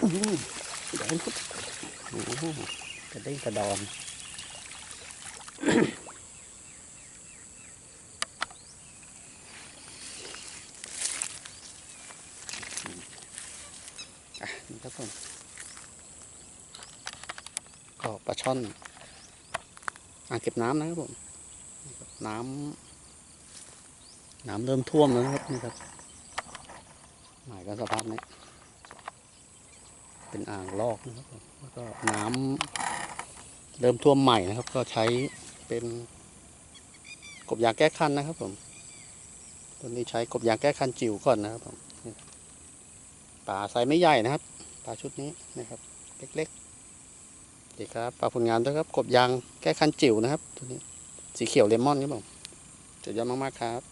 อื้อหือโดนครับโอ้โหกระเด้งกระดอนอะนี่ครับผมก็ปลาช่อนอ่างเก็บน้ำนะครับผมน้ำน้ำเริ่มท่วมแล้วนะครับนี่ครับหมายกันสภาพนี้ เป็นอ่างลอกนะครับผมแล้วก็น้ำเริ่มท่วมใหม่นะครับ ก็ใช้เป็นกบยางแก้คันนะครับผมตัวนี้ใช้กบยางแก้คันจิ๋วก่อนนะครับผมนี่ปลาไซส์ไม่ใหญ่นะครับปลาชุดนี้นะครับ เล็กๆดีครับปลาผลงานด้วยครับ กบยางแก้คันจิ๋วนะครับ ตัวนี้สีเขียวเลมอนครับผมสุดยอดมากๆครับ